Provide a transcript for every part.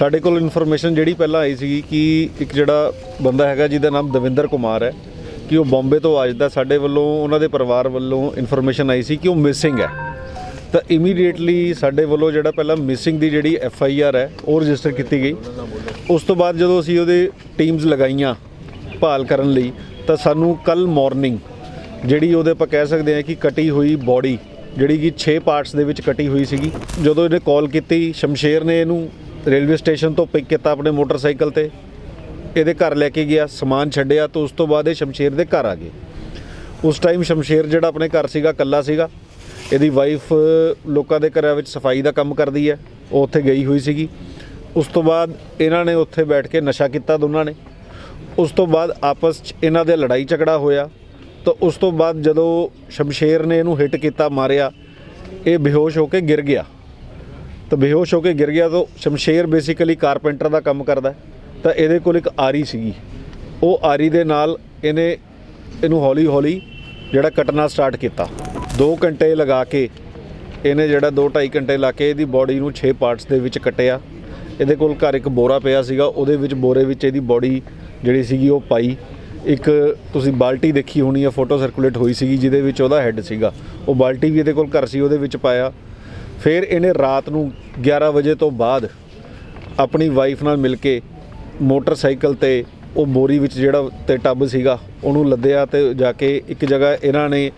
ਸਾਡੇ ਕੋਲ ਇਨਫੋਰਮੇਸ਼ਨ ਜਿਹੜੀ ਪਹਿਲਾਂ ਆਈ ਸੀਗੀ ਕਿ ਇੱਕ ਜਿਹੜਾ ਬੰਦਾ ਹੈਗਾ ਜਿਹਦਾ ਨਾਮ ਦਵਿੰਦਰ ਕੁਮਾਰ ਹੈ, ਕਿ ਉਹ ਬੰਬੇ ਤੋਂ ਆਜਦਾ ਸਾਡੇ ਵੱਲੋਂ, ਉਹਨਾਂ ਦੇ ਪਰਿਵਾਰ ਵੱਲੋਂ ਇਨਫੋਰਮੇਸ਼ਨ ਆਈ ਸੀ ਕਿ ਉਹ ਮਿਸਿੰਗ ਹੈ। ਤਾਂ ਇਮੀਡੀਏਟਲੀ ਸਾਡੇ ਵੱਲੋਂ ਜਿਹੜਾ ਪਹਿਲਾਂ ਮਿਸਿੰਗ ਦੀ ਜਿਹੜੀ ਐਫ ਆਈ ਆਰ ਹੈ, ਉਹ ਰਜਿਸਟਰ ਕੀਤੀ ਗਈ। ਉਸ ਤੋਂ ਬਾਅਦ ਜਦੋਂ ਅਸੀਂ ਉਹਦੇ ਟੀਮਸ ਲਗਾਈਆਂ ਭਾਲ ਕਰਨ ਲਈ, ਤਾਂ ਸਾਨੂੰ ਕੱਲ ਮਾਰਨਿੰਗ ਜਿਹੜੀ ਉਹਦੇ ਆਪਾਂ ਕਹਿ ਸਕਦੇ ਹਾਂ ਕਿ ਕਟੀ ਹੋਈ ਬੋਡੀ ਜਿਹੜੀ ਕਿ 6 ਪਾਰਟਸ ਦੇ ਵਿੱਚ ਕਟੀ ਹੋਈ ਸੀਗੀ, ਜਦੋਂ ਇਹਨੇ ਕਾਲ ਕੀਤੀ, ਸ਼ਮਸ਼ੇਰ ਨੇ ਇਹਨੂੰ ਰੇਲਵੇ ਸਟੇਸ਼ਨ ਤੋਂ ਪਿਕ ਕੀਤਾ ਆਪਣੇ ਮੋਟਰਸਾਈਕਲ ਤੇ, ਇਹਦੇ ਘਰ ਲੈ ਕੇ ਗਿਆ, ਸਮਾਨ ਛੱਡਿਆ ਤਾਂ ਉਸ ਤੋਂ ਬਾਅਦ ਇਹ ਸ਼ਮਸ਼ੇਰ ਦੇ ਘਰ ਆ ਗਏ। ਉਸ ਟਾਈਮ ਸ਼ਮਸ਼ੇਰ ਜਿਹੜਾ ਆਪਣੇ ਘਰ ਸੀਗਾ ਕੱਲਾ ਸੀਗਾ, ਇਹਦੀ ਵਾਈਫ ਲੋਕਾਂ ਦੇ ਘਰਾਂ ਵਿੱਚ ਸਫ਼ਾਈ ਦਾ ਕੰਮ ਕਰਦੀ ਹੈ, ਉਹ ਉੱਥੇ ਗਈ ਹੋਈ ਸੀਗੀ। ਉਸ ਤੋਂ ਬਾਅਦ ਇਹਨਾਂ ਨੇ ਉੱਥੇ ਬੈਠ ਕੇ ਨਸ਼ਾ ਕੀਤਾ ਦੋਨਾਂ ਨੇ। ਉਸ ਤੋਂ ਬਾਅਦ ਆਪਸ 'ਚ ਇਹਨਾਂ ਦੇ ਲੜਾਈ ਝਗੜਾ ਹੋਇਆ, ਤਾਂ ਉਸ ਤੋਂ ਬਾਅਦ ਜਦੋਂ ਸ਼ਮਸ਼ੇਰ ਨੇ ਇਹਨੂੰ ਹਿੱਟ ਕੀਤਾ, ਮਾਰਿਆ, ਇਹ ਬੇਹੋਸ਼ ਹੋ ਕੇ ਗਿਰ ਗਿਆ। ਤਾਂ ਬੇਹੋਸ਼ ਹੋ ਕੇ ਗਿਰ ਗਿਆ ਤਾਂ ਸ਼ਮਸ਼ੇਰ ਬੇਸਿਕਲੀ ਕਾਰਪੈਂਟਰ ਦਾ ਕੰਮ ਕਰਦਾ ਤਾਂ ਇਹਦੇ ਕੋਲ ਇੱਕ ਆਰੀ ਸੀਗੀ। ਉਹ ਆਰੀ ਦੇ ਨਾਲ ਇਹਨੇ ਇਹਨੂੰ ਹੌਲੀ ਹੌਲੀ ਜਿਹੜਾ ਕੱਟਣਾ ਸਟਾਰਟ ਕੀਤਾ। 2 ਘੰਟੇ ਲਗਾ ਕੇ ਇਹਨੇ ਜਿਹੜਾ 2.5 ਘੰਟੇ ਲਾ ਕੇ ਇਹਦੀ ਬਾਡੀ ਨੂੰ 6 ਪਾਰਟਸ ਦੇ ਵਿੱਚ ਕੱਟਿਆ। ਇਹਦੇ ਕੋਲ ਘਰ ਇੱਕ ਬੋਰਾ ਪਿਆ ਸੀਗਾ। ਉਹਦੇ ਵਿੱਚ ਬੋਰੇ ਵਿੱਚ ਇਹਦੀ ਬਾਡੀ ਜਿਹੜੀ ਸੀਗੀ ਉਹ ਪਾਈ। ਇੱਕ ਤੁਸੀਂ ਬਾਲਟੀ ਦੇਖੀ ਹੋਣੀ ਆ, ਫੋਟੋ ਸਰਕੂਲੇਟ ਹੋਈ ਸੀਗੀ, ਜਿਹਦੇ ਵਿੱਚ ਉਹਦਾ ਹੈੱਡ ਸੀਗਾ। ਉਹ ਬਾਲਟੀ ਵੀ ਇਹਦੇ ਕੋਲ ਘਰ ਸੀ, ਉਹਦੇ ਵਿੱਚ ਪਾਇਆ। ਫਿਰ ਇਹਨੇ ਰਾਤ ਨੂੰ 11 ਵਜੇ ਤੋਂ ਬਾਅਦ ਆਪਣੀ ਵਾਈਫ ਨਾਲ ਮਿਲ ਕੇ ਮੋਟਰਸਾਈਕਲ ਤੇ ਉਹ ਬੋਰੀ ਵਿੱਚ ਜਿਹੜਾ ਤੇ ਟੱਬ ਸੀਗਾ, ਉਹਨੂੰ ਲੱਦਿਆ ਤੇ ਜਾ ਕੇ ਇੱਕ ਜਗ੍ਹਾ ਇਹਨਾਂ ਨੇ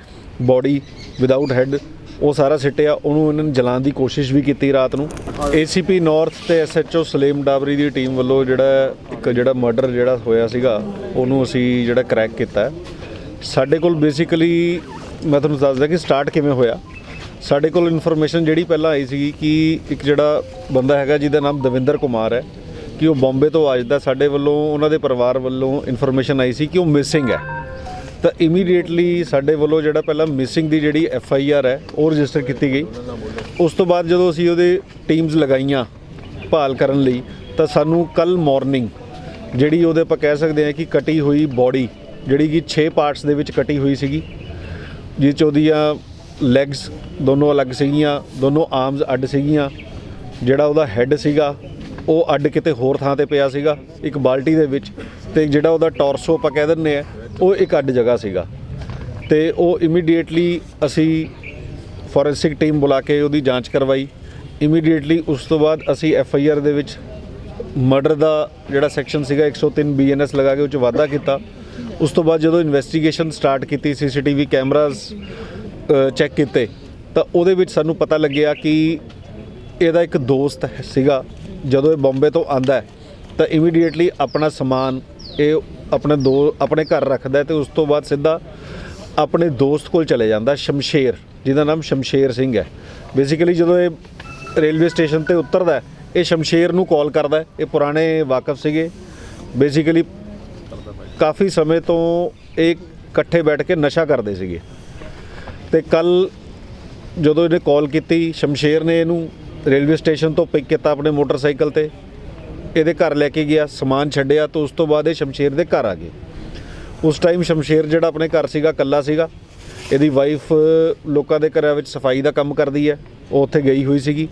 ਬੋਡੀ ਵਿਦਆਊਟ ਹੈੱਡ ਉਹ ਸਾਰਾ ਸਿੱਟਿਆ, ਉਹਨੂੰ ਇਹਨਾਂ ਨੇ ਜਲਾਉਣ ਦੀ ਕੋਸ਼ਿਸ਼ ਵੀ ਕੀਤੀ ਰਾਤ ਨੂੰ। ਏਸੀਪੀ ਨਾਰਥ ਤੇ ਐਸਐਚਓ ਸਲੇਮ ਡਾਬਰੀ ਦੀ ਟੀਮ ਵੱਲੋਂ ਜਿਹੜਾ ਇੱਕ ਜਿਹੜਾ ਮਰਡਰ ਜਿਹੜਾ ਹੋਇਆ ਸੀਗਾ, ਉਹਨੂੰ ਅਸੀਂ ਜਿਹੜਾ ਕ੍ਰੈਕ ਕੀਤਾ। ਸਾਡੇ ਕੋਲ ਬੇਸਿਕਲੀ ਮੈਂ ਤੁਹਾਨੂੰ ਦੱਸਦਾ ਕਿ ਸਟਾਰਟ ਕਿਵੇਂ ਹੋਇਆ। ਸਾਡੇ ਕੋਲ ਇਨਫੋਰਮੇਸ਼ਨ ਜਿਹੜੀ ਪਹਿਲਾਂ ਆਈ ਸੀਗੀ ਕਿ ਇੱਕ ਜਿਹੜਾ ਬੰਦਾ ਹੈਗਾ ਜਿਹਦਾ ਨਾਮ ਦਵਿੰਦਰ ਕੁਮਾਰ ਹੈ, ਕਿ ਉਹ ਬੰਬੇ ਤੋਂ ਆਜਦਾ ਸਾਡੇ ਵੱਲੋਂ, ਉਹਨਾਂ ਦੇ ਪਰਿਵਾਰ ਵੱਲੋਂ ਇਨਫੋਰਮੇਸ਼ਨ ਆਈ ਸੀ ਕਿ ਉਹ ਮਿਸਿੰਗ ਹੈ। ਤਾਂ ਇਮੀਡੀਏਟਲੀ ਸਾਡੇ ਵੱਲੋਂ ਜਿਹੜਾ ਪਹਿਲਾਂ ਮਿਸਿੰਗ ਦੀ ਜਿਹੜੀ ਐਫ ਆਈ ਆਰ ਹੈ, ਉਹ ਰਜਿਸਟਰ ਕੀਤੀ ਗਈ। ਉਸ ਤੋਂ ਬਾਅਦ ਜਦੋਂ ਅਸੀਂ ਉਹਦੇ ਟੀਮਸ ਲਗਾਈਆਂ ਭਾਲ ਕਰਨ ਲਈ, ਤਾਂ ਸਾਨੂੰ ਕੱਲ ਮਾਰਨਿੰਗ ਜਿਹੜੀ ਉਹਦੇ ਆਪਾਂ ਕਹਿ ਸਕਦੇ ਹਾਂ ਕਿ ਕਟੀ ਹੋਈ ਬਾਡੀ ਜਿਹੜੀ ਕਿ 6 ਪਾਰਟਸ ਦੇ ਵਿੱਚ ਕਟੀ ਹੋਈ ਸੀਗੀ ਜਿਸ 'ਚ ਉਹਦੀਆਂ ਲੈਗਸ ਦੋਨੋਂ ਅਲੱਗ ਸੀਗੀਆਂ, ਦੋਨੋਂ ਆਰਮਸ ਅੱਡ ਸੀਗੀਆਂ। ਜਿਹੜਾ ਉਹਦਾ ਹੈੱਡ ਸੀਗਾ, ਉਹ ਅੱਡ ਕਿਤੇ ਹੋਰ ਥਾਂ ਤੇ ਪਿਆ ਸੀਗਾ, ਇੱਕ ਬਾਲਟੀ ਦੇ ਵਿੱਚ। ਤੇ ਜਿਹੜਾ ਉਹਦਾ ਟੋਰਸੋ ਆਪਾਂ ਕਹਿ ਦਿੰਦੇ ਆ, ਉਹ ਇੱਕ ਅੱਡ ਜਗ੍ਹਾ ਸੀਗਾ। ਤੇ ਉਹ ਇਮੀਡੀਏਟਲੀ ਅਸੀਂ ਫੋਰੈਂਸਿਕ ਟੀਮ ਬੁਲਾ ਕੇ ਉਹਦੀ ਜਾਂਚ ਕਰਵਾਈ। ਇਮੀਡੀਏਟਲੀ ਉਸ ਤੋਂ ਬਾਅਦ ਅਸੀਂ ਐਫ ਆਈ ਆਰ ਦੇ ਵਿੱਚ ਮਰਡਰ ਦਾ ਜਿਹੜਾ ਸੈਕਸ਼ਨ ਸੀਗਾ 103 ਬੀਐਨਐਸ ਲਗਾ ਕੇ ਉਹ 'ਚ ਵਾਧਾ ਕੀਤਾ। ਉਸ ਤੋਂ ਬਾਅਦ ਜਦੋਂ ਇਨਵੈਸਟੀਗੇਸ਼ਨ ਸਟਾਰਟ ਕੀਤੀ ਸੀਸੀਟੀਵੀ ਕੈਮਰਾਜ਼ ਚੈੱਕ ਕੀਤੇ, ਤਾਂ ਉਹਦੇ ਵਿੱਚ ਸਾਨੂੰ ਪਤਾ ਲੱਗਿਆ ਕਿ ਇਹਦਾ ਇੱਕ ਦੋਸਤ ਸੀਗਾ। ਜਦੋਂ ਇਹ ਬੰਬੇ ਤੋਂ ਆਂਦਾ ਹੈ, ਤਾਂ ਇਮੀਡੀਏਟਲੀ ਆਪਣਾ ਸਮਾਨ ਇਹ ਆਪਣੇ ਦੋ, ਆਪਣੇ ਘਰ ਰੱਖਦਾ ਹੈ ਤੇ ਉਸ ਤੋਂ ਬਾਅਦ ਸਿੱਧਾ ਆਪਣੇ ਦੋਸਤ ਕੋਲ ਚਲੇ ਜਾਂਦਾ, ਸ਼ਮਸ਼ੇਰ, ਜਿਹਦਾ ਨਾਮ ਸ਼ਮਸ਼ੇਰ ਸਿੰਘ ਹੈ। ਬੇਸਿਕਲੀ ਜਦੋਂ ਇਹ ਰੇਲਵੇ ਸਟੇਸ਼ਨ ਤੇ ਉਤਰਦਾ ਇਹ ਸ਼ਮਸ਼ੇਰ ਨੂੰ ਕਾਲ ਕਰਦਾ ਇਹ ਪੁਰਾਣੇ ਵਾਕਫ ਸੀਗੇ। ਬੇਸਿਕਲੀ ਕਾਫੀ ਸਮੇਂ ਤੋਂ ਇਹ ਇਕੱਠੇ ਬੈਠ ਕੇ ਨਸ਼ਾ ਕਰਦੇ ਸੀਗੇ। ਤੇ ਕੱਲ ਜਦੋਂ ਇਹਨੇ ਕਾਲ ਕੀਤੀ, ਸ਼ਮਸ਼ੇਰ ਨੇ ਇਹਨੂੰ ਰੇਲਵੇ ਸਟੇਸ਼ਨ ਤੋਂ ਪਿਕ ਕੀਤਾ ਆਪਣੇ ਮੋਟਰਸਾਈਕਲ ਤੇ। ਇਹਦੇ ਘਰ ਲੈ ਕੇ ਗਿਆ, ਸਮਾਨ ਛੱਡਿਆ ਤਾਂ ਉਸ ਤੋਂ ਬਾਅਦ ਇਹ ਸ਼ਮਸ਼ੇਰ ਦੇ ਘਰ ਆ ਗਏ। ਉਸ ਟਾਈਮ ਸ਼ਮਸ਼ੇਰ ਜਿਹੜਾ ਆਪਣੇ ਘਰ ਸੀਗਾ ਕੱਲਾ ਸੀਗਾ। ਇਹਦੀ ਵਾਈਫ ਲੋਕਾਂ ਦੇ ਘਰਾਂ ਵਿੱਚ ਸਫ਼ਾਈ ਦਾ ਕੰਮ ਕਰਦੀ ਹੈ, ਉਹ ਉੱਥੇ ਗਈ ਹੋਈ ਸੀਗੀ।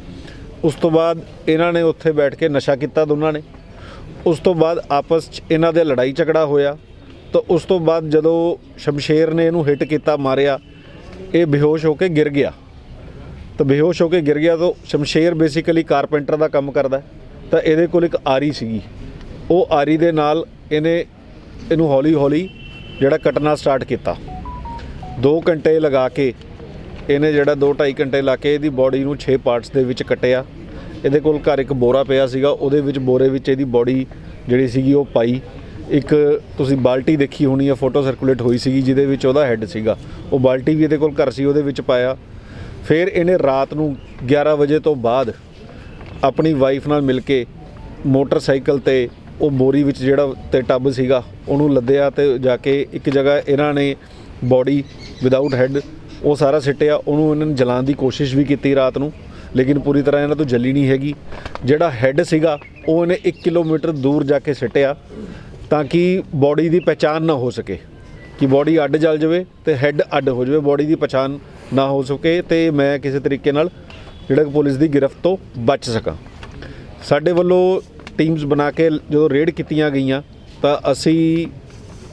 ਉਸ ਤੋਂ ਬਾਅਦ ਇਹਨਾਂ ਨੇ ਉੱਥੇ ਬੈਠ ਕੇ ਨਸ਼ਾ ਕੀਤਾ ਦੋਨਾਂ ਨੇ। ਉਸ ਤੋਂ ਬਾਅਦ ਆਪਸ 'ਚ ਇਹਨਾਂ ਦੇ ਲੜਾਈ ਝਗੜਾ ਹੋਇਆ। ਤਾਂ ਉਸ ਤੋਂ ਬਾਅਦ ਜਦੋਂ ਸ਼ਮਸ਼ੇਰ ਨੇ ਇਹਨੂੰ ਹਿੱਟ ਕੀਤਾ, ਮਾਰਿਆ ਇਹ ਬੇਹੋਸ਼ ਹੋ ਕੇ ਗਿਰ ਗਿਆ। ਤਾਂ ਬੇਹੋਸ਼ ਹੋ ਕੇ ਗਿਰ ਗਿਆ ਤਾਂ ਸ਼ਮਸ਼ੇਰ ਬੇਸਿਕਲੀ ਕਾਰਪੈਂਟਰ ਦਾ ਕੰਮ ਕਰਦਾ ਤਾਂ ਇਹਦੇ ਕੋਲ ਇੱਕ ਆਰੀ ਸੀਗੀ। ਉਹ ਆਰੀ ਦੇ ਨਾਲ ਇਹਨੇ ਇਹਨੂੰ ਹੌਲੀ ਹੌਲੀ ਜਿਹੜਾ ਕੱਟਣਾ ਸਟਾਰਟ ਕੀਤਾ। 2 ਘੰਟੇ ਲਗਾ ਕੇ ਇਹਨੇ ਜਿਹੜਾ 2.5 ਘੰਟੇ ਲਾ ਕੇ ਇਹਦੀ ਬਾਡੀ ਨੂੰ 6 ਪਾਰਟਸ ਦੇ ਵਿੱਚ ਕੱਟਿਆ। ਇਹਦੇ ਕੋਲ ਘਰ ਇੱਕ ਬੋਰਾ ਪਿਆ ਸੀਗਾ। ਉਹਦੇ ਵਿੱਚ ਬੋਰੇ ਵਿੱਚ ਇਹਦੀ ਬਾਡੀ ਜਿਹੜੀ ਸੀਗੀ ਉਹ ਪਾਈ। ਇੱਕ ਤੁਸੀਂ ਬਾਲਟੀ ਦੇਖੀ ਹੋਣੀ ਆ ਫੋਟੋ ਸਰਕੂਲੇਟ ਹੋਈ ਸੀਗੀ, ਜਿਹਦੇ ਵਿੱਚ ਉਹਦਾ ਹੈੱਡ ਸੀਗਾ। ਉਹ ਬਾਲਟੀ ਵੀ ਇਹਦੇ ਕੋਲ ਘਰ ਸੀ, ਉਹਦੇ ਵਿੱਚ ਪਾਇਆ। ਫਿਰ ਇਹਨੇ ਰਾਤ ਨੂੰ 11 ਵਜੇ ਤੋਂ ਬਾਅਦ ਆਪਣੀ ਵਾਈਫ ਨਾਲ ਮਿਲ ਕੇ ਮੋਟਰਸਾਈਕਲ ਤੇ ਉਹ ਬੋਰੀ ਵਿੱਚ ਜਿਹੜਾ ਤੇ ਟੱਬ ਸੀਗਾ, ਉਹਨੂੰ ਲੱਦਿਆ ਤੇ ਜਾ ਕੇ ਇੱਕ ਜਗ੍ਹਾ ਇਹਨਾਂ ਨੇ ਬਾਡੀ ਵਿਦਆਊਟ ਹੈੱਡ ਉਹ ਸਾਰਾ ਸਿੱਟਿਆ। ਉਹਨੂੰ ਇਹਨਾਂ ਨੇ ਜਲਾਉਣ ਦੀ ਕੋਸ਼ਿਸ਼ ਵੀ ਕੀਤੀ ਰਾਤ ਨੂੰ, ਲੇਕਿਨ ਪੂਰੀ ਤਰ੍ਹਾਂ ਇਹਨਾਂ ਤੋਂ ਜਲੀ ਨਹੀਂ ਹੈਗੀ। ਜਿਹੜਾ ਹੈੱਡ ਸੀਗਾ, ਉਹ ਇਹਨੇ 1 ਕਿਲੋਮੀਟਰ ਦੂਰ ਜਾ ਕੇ ਸਿੱਟਿਆ। ਤਾਂ ਕਿ ਬਾਡੀ ਦੀ ਪਛਾਣ ਨਾ ਹੋ ਸਕੇ, ਕਿ ਬਾਡੀ ਅੱਡ ਜਲ ਜਾਵੇ ਤੇ ਹੈੱਡ ਅੱਡ ਹੋ ਜਾਵੇ ਬਾਡੀ ਦੀ ਪਛਾਣ ਨਾ ਹੋ ਸਕੇ ਤੇ ਮੈਂ ਕਿਸੇ ਤਰੀਕੇ ਨਾਲ ਜਿਹੜਾ ਕਿ ਪੁਲਿਸ ਦੀ ਗ੍ਰਿਫਤ ਤੋਂ ਬਚ ਸਕਾਂ। ਸਾਡੇ ਵੱਲੋਂ ਟੀਮਸ ਬਣਾ ਕੇ ਜਦੋਂ ਰੇਡ ਕੀਤੀਆਂ ਗਈਆਂ, ਤਾਂ ਅਸੀਂ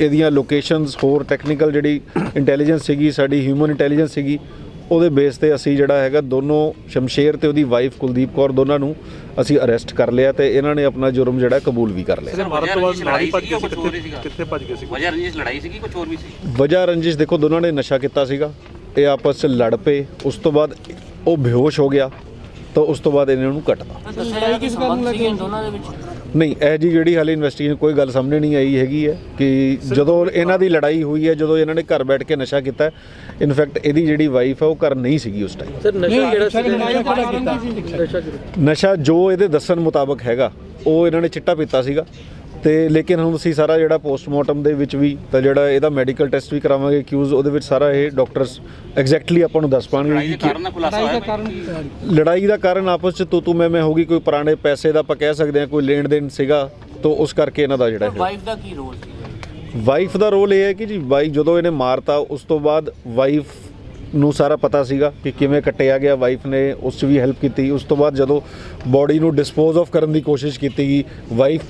ਇਹਦੀਆਂ ਲੋਕੇਸ਼ਨਸ ਹੋਰ ਟੈਕਨੀਕਲ ਜਿਹੜੀ ਇੰਟੈਲੀਜੈਂਸ ਸੀਗੀ, ਸਾਡੀ ਹਿਊਮਨ ਇੰਟੈਲੀਜੈਂਸ ਸੀਗੀ ਉਹਦੇ ਬੇਸ ਤੇ ਅਸੀਂ ਜਿਹੜਾ ਹੈਗਾ ਦੋਨੋਂ ਸ਼ਮਸ਼ੇਰ ਤੇ ਉਹਦੀ ਵਾਈਫ ਕੁਲਦੀਪ ਕੌਰ ਦੋਨਾਂ ਨੂੰ ਅਸੀਂ ਅਰੈਸਟ ਕਰ ਲਿਆ ਤੇ ਇਹਨਾਂ ਨੇ ਆਪਣਾ ਜੁਰਮ ਜਿਹੜਾ ਕਬੂਲ ਵੀ ਕਰ ਲਿਆ। ਭਾਰਤ ਤੋਂ ਬਾਅਦ ਲੜਾਈ ਭੱਜ ਗਏ ਸੀ ਕਿੱਥੇ ਭੱਜ ਗਏ ਸੀ? ਵਜ੍ਹਾ ਰੰਜਿਸ਼ ਲੜਾਈ ਸੀਗੀ ਕੁਝ ਹੋਰ ਵੀ ਸੀ? ਵਜ੍ਹਾ ਰੰਜਿਸ਼ ਦੇਖੋ ਦੋਨਾਂ ਨੇ ਨਸ਼ਾ ਕੀਤਾ ਸੀਗਾ ਇਹ ਆਪਸ 'ਚ ਲੜ ਪਏ ਉਸ ਤੋਂ ਬਾਅਦ ਉਹ ਬੇਹੋਸ਼ ਹੋ ਗਿਆ ਤਾਂ ਉਸ ਤੋਂ ਬਾਅਦ ਇਹਨਾਂ ਨੂੰ ਕਿ ਸੀਗੇ ਦੋਨਾਂ ਦੇ ਵਿੱਚ। ਨਹੀਂ ਇਹ ਜੀ ਜਿਹੜੀ ਹਾਲੇ ਇਨਵੈਸਟੀਗੇਸ਼ਨ ਕੋਈ ਗੱਲ ਸਾਹਮਣੇ ਨਹੀਂ ਆਈ ਹੈਗੀ ਹੈ ਕਿ ਜਦੋਂ ਇਹਨਾਂ ਦੀ ਲੜਾਈ ਹੋਈ ਹੈ ਜਦੋਂ ਇਹਨਾਂ ਨੇ ਘਰ ਬੈਠ ਕੇ ਨਸ਼ਾ ਕੀਤਾ ਇਨਫੈਕਟ ਇਹਦੀ ਜਿਹੜੀ ਵਾਈਫ ਹੈ ਉਹ ਘਰ ਨਹੀਂ ਸੀਗੀ ਉਸ ਟਾਈਮ ਸਰ ਨਸ਼ਾ ਨਸ਼ਾ ਕੀਤਾ ਨਸ਼ਾ ਜੋ ਇਹਦੇ ਦੱਸਣ ਮੁਤਾਬਕ ਹੈਗਾ ਉਹ ਇਹਨਾਂ ਨੇ ਚਿੱਟਾ ਪੀਤਾ ਸੀਗਾ। ਤੇ ਲੇਕਿਨ ਹੁਣ ਅਸੀਂ ਸਾਰਾ ਜਿਹੜਾ ਪੋਸਟਮਾਰਟਮ ਦੇ ਵਿੱਚ ਵੀ ਤਾਂ ਜਿਹੜਾ ਇਹਦਾ ਮੈਡੀਕਲ ਟੈਸਟ ਵੀ ਕਰਾਵਾਂਗੇ ਕਿਊਜ਼ ਉਹਦੇ ਵਿੱਚ ਸਾਰਾ ਇਹ ਡਾਕਟਰਸ ਐਗਜ਼ੈਕਟਲੀ ਆਪਾਂ ਨੂੰ ਦੱਸ ਪਾਣਗੇ ਕਿ ਕਾਰਨ ਦਾ ਖੁਲਾਸਾ ਹੋਇਆ? ਲੜਾਈ ਦਾ ਕਾਰਨ ਆਪਸ ਚ ਤੂੰ ਤੂੰ ਮੈਂ ਮੈਂ ਹੋਗੀ ਕੋਈ ਪੁਰਾਣੇ ਪੈਸੇ ਦਾ ਆਪਾਂ ਕਹਿ ਸਕਦੇ ਹਾਂ ਕੋਈ ਲੈਣ ਦੇਣ ਸੀਗਾ ਤਾਂ ਉਸ ਕਰਕੇ ਇਹਨਾਂ ਦਾ ਜਿਹੜਾ ਹੈ ਵਾਈਫ ਦਾ ਕੀ ਰੋਲ ਸੀ ਵਾਈਫ ਦਾ ਰੋਲ ਇਹ ਹੈ ਕਿ ਜੀ ਵਾਈ ਜਦੋਂ ਇਹਨੇ ਮਾਰਤਾ ਉਸ ਤੋਂ ਬਾਅਦ ਵਾਈਫ ਨੂੰ ਸਾਰਾ ਪਤਾ ਸੀਗਾ ਕਿ ਕਿਵੇਂ ਕੱਟਿਆ ਗਿਆ ਵਾਈਫ ਨੇ ਉਸ 'ਚ ਵੀ ਹੈਲਪ ਕੀਤੀ ਉਸ ਤੋਂ ਬਾਅਦ ਜਦੋਂ ਬਾਡੀ ਨੂੰ ਡਿਸਪੋਜ਼ ਆਫ ਕਰਨ ਦੀ ਕੋਸ਼ਿਸ਼ ਕੀਤੀ ਗਈ ਵਾਈਫ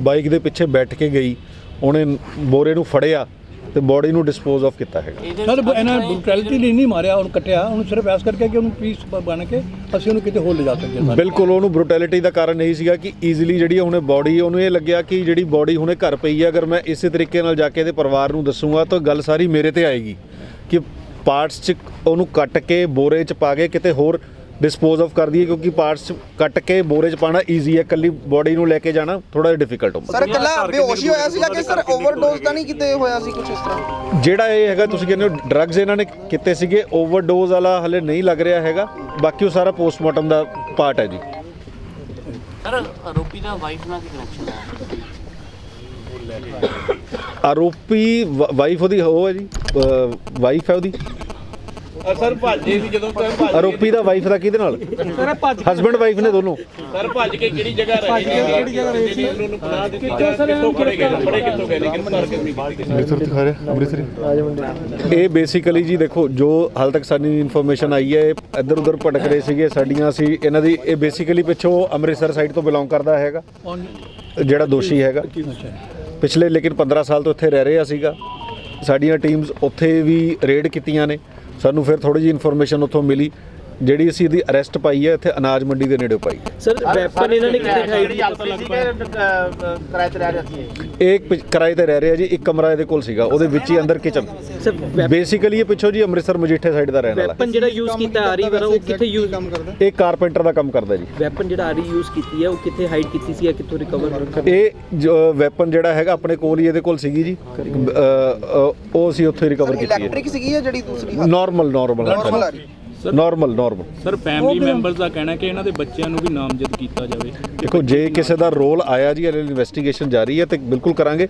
ਬਾਈਕ ਦੇ ਪਿੱਛੇ ਬੈਠ ਕੇ ਗਈ ਉਹਨੇ ਬੋਰੇ ਨੂੰ ਫੜਿਆ ਤੇ ਬਾਡੀ ਨੂੰ ਡਿਸਪੋਜ਼ ਆਫ ਕੀਤਾ ਹੈਗਾ। ਸਰ ਇਹਨਾਂ ਬ੍ਰੂਟੈਲਿਟੀ ਲਈ ਨਹੀਂ ਮਾਰਿਆ ਉਹਨੂੰ ਕੱਟਿਆ ਉਹਨੂੰ ਸਿਰਫ ਐਸ ਕਰਕੇ ਕਿ ਉਹਨੂੰ ਪੀਸ ਬਣ ਕੇ ਅਸੀਂ ਉਹਨੂੰ ਕਿਤੇ ਹੋਰ ਲੈ ਜਾ ਸਕੀਏ ਸਰ। ਬਿਲਕੁਲ ਉਹਨੂੰ ਬ੍ਰੂਟੈਲਿਟੀ ਦਾ ਕਾਰਨ ਇਹੀ ਸੀਗਾ ਕਿ ਈਜ਼ੀਲੀ ਜਿਹੜੀ ਉਹਨੇ ਬਾਡੀ ਉਹਨੂੰ ਇਹ ਲੱਗਿਆ ਕਿ ਜਿਹੜੀ ਬਾਡੀ ਹੁਣੇ ਘਰ ਪਈ ਹੈ ਅਗਰ ਮੈਂ ਇਸੇ ਤਰੀਕੇ ਨਾਲ ਜਾ ਕੇ ਇਹਦੇ ਪਰਿਵਾਰ ਨੂੰ ਦੱਸੂਗਾ ਤਾਂ ਗੱਲ ਸਾਰੀ ਮੇਰੇ ਤੇ ਆਏਗੀ ਕਿ ਪਾਰਟਸ 'ਚ ਉਹਨੂੰ ਕੱਟ ਕੇ ਬੋਰੇ 'ਚ ਪਾ ਕੇ ਕਿਤੇ ਹੋਰ ਡਿਸਪੋਜ਼ ਆਫ ਕਰ ਦਈਏ ਕਿਉਂਕਿ ਪਾਰਟਸ ਕੱਟ ਕੇ ਬੋਰੇ 'ਚ ਪਾਣਾ ਈਜ਼ੀ ਹੈ ਕੱਲੀ ਬਾਡੀ ਨੂੰ ਲੈ ਕੇ ਜਾਣਾ ਥੋੜਾ ਜਿਹਾ ਡਿਫਿਕਲਟ ਹੁੰਦਾ ਸਰ ਇਕੱਲਾ ਬੇਹੋਸ਼ ਹੀ ਹੋਇਆ ਸੀਗਾ ਕਿ ਸਰ ਓਵਰਡੋਜ਼ ਤਾਂ ਨਹੀਂ ਕਿਤੇ ਹੋਇਆ ਸੀ ਕੁਝ ਇਸ ਤਰ੍ਹਾਂ? ਜਿਹੜਾ ਇਹ ਹੈਗਾ ਤੁਸੀਂ ਕਹਿੰਦੇ ਹੋ ਡਰੱਗਸ ਇਹਨਾਂ ਨੇ ਕੀਤੇ ਸੀਗੇ ਓਵਰਡੋਜ਼ ਵਾਲਾ ਹਲੇ ਨਹੀਂ ਲੱਗ ਰਿਹਾ ਹੈਗਾ ਬਾਕੀ ਉਹ ਸਾਰਾ ਪੋਸਟਮਾਰਟਮ ਦਾ ਪਾਰਟ ਹੈ ਜੀ। ਸਰ ਆਰੋਪੀ ਦਾ ਵਾਈਫ ਨਾਲ ਕੀ ਕਨੈਕਸ਼ਨ ਹੈ? ਆਰੋਪੀ ਵਾਈਫ ਉਹਦੀ ਉਹ ਹੈ ਜੀ ਵਾਈਫ ਹੈ ਉਹਦੀ। ਸਰ ਭਾਜੇ ਸੀ ਜਦੋਂ ਸਰ ਭੱਜ ਆਰੋਪੀ ਦਾ ਵਾਈਫ ਦਾ ਕਿਹਦੇ ਨਾਲ? ਹਸਬੰਡ ਵਾਈਫ ਨੇ ਦੋਨੋਂ। ਸਰ ਭੱਜ ਕੇ ਕਿਹੜੀ ਜਗ੍ਹਾ ਰਹੇ ਨੇ? ਕਿਹੜੀ ਜਗ੍ਹਾ ਰਹੇ ਸੀ? ਉਹਨੂੰ ਪਤਾ ਦਿੱਤੀ ਕਿੱਥੋਂ ਫੜੇ ਗਏ? ਫੜੇ ਕਿੱਥੋਂ ਗਏ ਨੇ? ਕਿੰਨੇ ਮਾਰ ਕੇ ਇਹ ਬੇਸਿਕਲੀ ਜੀ ਦੇਖੋ ਜੋ ਹਾਲ ਤੱਕ ਸਾਡੀ ਇਨਫੋਰਮੇਸ਼ਨ ਆਈ ਹੈ ਇੱਧਰ ਉੱਧਰ ਭਟਕ ਰਹੇ ਸੀਗੇ ਸਾਡੀਆਂ ਅਸੀਂ ਇਹਨਾਂ ਦੀ ਇਹ ਬੇਸਿਕਲੀ ਪਿੱਛੋਂ ਅੰਮ੍ਰਿਤਸਰ ਸਾਈਡ ਤੋਂ ਬਿਲੋਂਗ ਕਰਦਾ ਹੈਗਾ ਜਿਹੜਾ ਦੋਸ਼ੀ ਹੈਗਾ। ਪਿਛਲੇ ਲੇਕਿਨ 15 ਸਾਲ ਤੋਂ ਇੱਥੇ ਰਹਿ ਰਿਹਾ ਸੀਗਾ। ਸਾਡੀਆਂ ਟੀਮਸ ਉੱਥੇ ਵੀ ਰੇਡ ਕੀਤੀਆਂ ਨੇ। ਸਾਨੂੰ ਫਿਰ ਥੋੜੀ ਜਿਹੀ ਇਨਫੋਰਮੇਸ਼ਨ ਉੱਥੋਂ ਮਿਲੀ। ਜਿਹੜੀ ਅਸੀਂ ਇਹਦੀ ਅਰੈਸਟ ਪਾਈ ਹੈ ਇੱਥੇ ਅਨਾਜ ਮੰਡੀ ਦੇ ਨੇੜੇ ਪਾਈ ਹੈ। ਸਰ ਵੈਪਨ ਇਹਨਾਂ ਨੇ ਕਿੱਥੇ ਖਾਈ? ਕਿਰਾਏ ਤੇ ਰਹਿ ਰਹੇ ਸੀ ਇਹ ਇੱਕ ਪਿ- ਕਿਰਾਏ ਤੇ ਰਹਿ ਰਿਹਾ ਜੀ ਇੱਕ ਕਮਰਾ ਇਹਦੇ ਕੋਲ ਸੀਗਾ ਉਹਦੇ ਵਿੱਚ ਹੀ ਅੰਦਰ ਕਿਚਨ ਸਰ ਬੇਸਿਕਲੀ ਇਹ ਪਿੱਛੋਂ ਜੀ ਅੰਮ੍ਰਿਤਸਰ ਮਜੀਠੇ ਸਾਈਡ ਦਾ ਰਹਿਣ ਵਾਲਾ। ਵੈਪਨ ਜਿਹੜਾ ਯੂਜ਼ ਕੀਤਾ ਆਰੀ ਵਾਲਾ ਉਹ ਕਿੱਥੇ ਯੂਜ਼ ਇਹ ਕਾਰਪੈਂਟਰ ਦਾ ਕੰਮ ਕਰਦਾ ਜੀ। ਵੈਪਨ ਜਿਹੜਾ ਆਰੀ ਯੂਜ਼ ਕੀਤੀ ਹੈ ਉਹ ਕਿੱਥੇ ਹਾਈਡ ਕੀਤੀ ਸੀ ਜਾਂ ਕਿੱਥੋਂ ਰਿਕਵਰ ਇਹ ਵੈਪਨ ਜਿਹੜਾ ਹੈਗਾ ਆਪਣੇ ਕੋਲ ਹੀ ਇਹਦੇ ਕੋਲ ਸੀਗੀ ਜੀ। ਅ, ਅ, ਉਹ ਅਸੀਂ ਉੱਥੇ ਰਿਕਵਰ ਕੀਤੀ ਹੈ ਇਲੈਕਟ੍ਰਿਕ ਸੀਗੀ ਜਾਂ ਜਿਹੜੀ ਦੂਸਰੀ ਨਾਰਮਲ ਨਾਰਮਲ Normal ਆ ਰਹੀ। Normal normal sir family members ਦਾ ਕਹਿਣਾ ਕਿ ਇਹਨਾਂ ਦੇ ਬੱਚਿਆਂ ਨੂੰ ਵੀ ਨਾਮਜ਼ਦ ਕੀਤਾ ਜਾਵੇ। ਦੇਖੋ ਜੇ ਕਿਸੇ ਦਾ ਰੋਲ ਆਇਆ ਜੀ ਹਲੇ ਇਨਵੈਸਟੀਗੇਸ਼ਨ ਜਾਰੀ ਹੈ ਤੇ ਬਿਲਕੁਲ ਕਰਾਂਗੇ।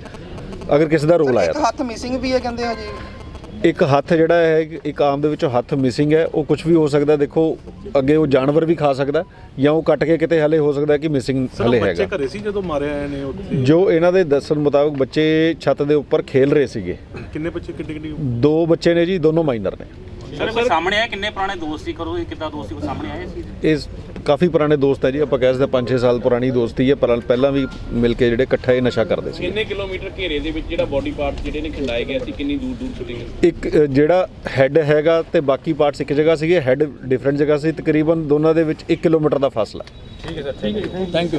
ਅਗਰ ਕਿਸੇ ਦਾ ਰੋਲ ਆਇਆ ਇੱਕ ਹੱਥ ਮਿਸਿੰਗ ਵੀ ਹੈ ਕਹਿੰਦੇ ਹਜੇ ਤਾਂ। ਇੱਕ ਹੱਥ ਜਿਹੜਾ ਹੈ ਇੱਕ ਆਮ ਦੇ ਵਿੱਚੋਂ ਹੱਥ ਮਿਸਿੰਗ ਹੈ ਉਹ ਕੁਝ ਵੀ ਹੋ ਸਕਦਾ ਦੇਖੋ ਅੱਗੇ ਉਹ ਜਾਨਵਰ ਵੀ ਖਾ ਸਕਦਾ ਜਾਂ ਉਹ ਕੱਟ ਕੇ ਕਿਤੇ ਹਲੇ ਹੋ ਸਕਦਾ ਕਿ ਮਿਸਿੰਗ ਹਲੇ ਬੱਚੇ ਹੈਗਾ। ਘਰੇ ਸੀ ਜਦੋਂ ਮਾਰਿਆ ਨੇ ਉੱਥੇ? ਜੋ ਇਹਨਾਂ ਦੇ ਦੱਸਣ ਮੁਤਾਬਕ ਬੱਚੇ ਛੱਤ ਦੇ ਉੱਪਰ ਖੇਲ ਰਹੇ ਸੀਗੇ। ਕਿੰਨੇ ਬੱਚੇ ਕਿੱਡੀ ਕਿੱਡੀ ਦੋ ਬੱਚੇ ਨੇ ਜੀ ਦੋਨੋਂ ਮਾਈਨਰ ਨੇ। ਸਰ ਕੋਈ ਸਾਹਮਣੇ ਆਇਆ ਕਿੰਨੇ ਪੁਰਾਣੇ ਦੋਸਤ ਸੀ? ਕਰੋ ਕਿੱਦਾਂ ਦੋਸਤੀ ਕੋਈ ਸਾਹਮਣੇ ਆਇਆ ਸੀ? ਇਹ ਕਾਫੀ ਪੁਰਾਣੇ ਦੋਸਤ ਹੈ ਜੀ ਆਪਾਂ ਕਹਿ ਸਕਦੇ 5-6 ਸਾਲ ਪੁਰਾਣੀ ਦੋਸਤੀ ਹੈ ਪਰ ਪਹਿਲਾਂ ਵੀ ਮਿਲ ਕੇ ਜਿਹੜੇ ਇਕੱਠੇ ਹੀ ਨਸ਼ਾ ਕਰਦੇ ਸੀ। ਕਿੰਨੇ ਕਿਲੋਮੀਟਰ ਘੇਰੇ ਦੇ ਵਿੱਚ ਜਿਹੜਾ ਬਾਡੀ ਪਾਰਟ ਜਿਹੜੇ ਨੇ ਖਿੰਡਾਏ ਗਏ ਸੀ ਕਿੰਨੀ ਦੂਰ ਦੂਰ ਚਲੇ ਗਏ? ਇੱਕ ਅ, ਜਿਹੜਾ ਹੈੱਡ ਹੈਗਾ ਤੇ ਬਾਕੀ ਪਾਰਟਸ ਇੱਕ ਜਗ੍ਹਾ ਸੀਗੇ ਹੈੱਡ ਡਿਫਰੈਂਟ ਜਗ੍ਹਾ ਸੀ ਤਕਰੀਬਨ ਦੋਨਾਂ ਦੇ ਵਿੱਚ 1 ਕਿਲੋਮੀਟਰ ਦਾ ਫਾਸਲਾ। Thank you